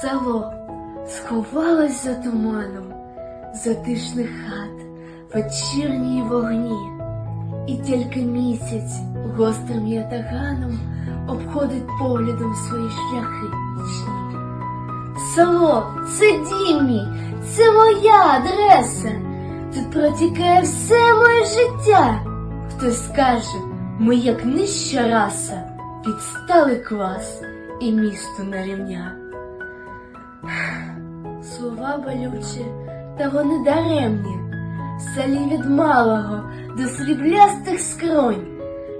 Село сховалось за туманом, затишних хат, вечірній вогні, і тільки місяць гострим ятаганом обходить поглядом свої шляхи нічні. Село, це дім мій, це моя адреса. Тут протікає все моє життя. Хтось скаже, ми як нижча раса, підстали клас і місто на рівня. Слова болючі, та вони даремні. В селі від малого до сріблястих скронь.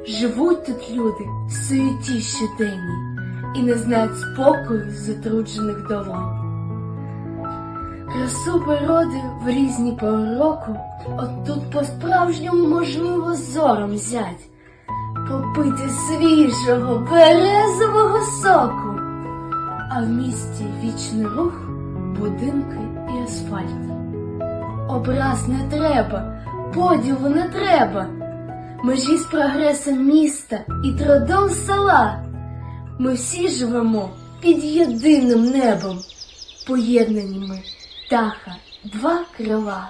Живуть тут люди в суеті щоденній і не знають спокою затруджених долонь. Красу природи в різні пори року, от тут по-справжньому можливо зором взять, попити свіжого березового соку, а в місті вічний рух, будинки і асфальт. Образ не треба, поділу не треба, межі з прогресом міста і трудом села. Ми всі живемо під єдиним небом, поєднані ми птаха, два крила.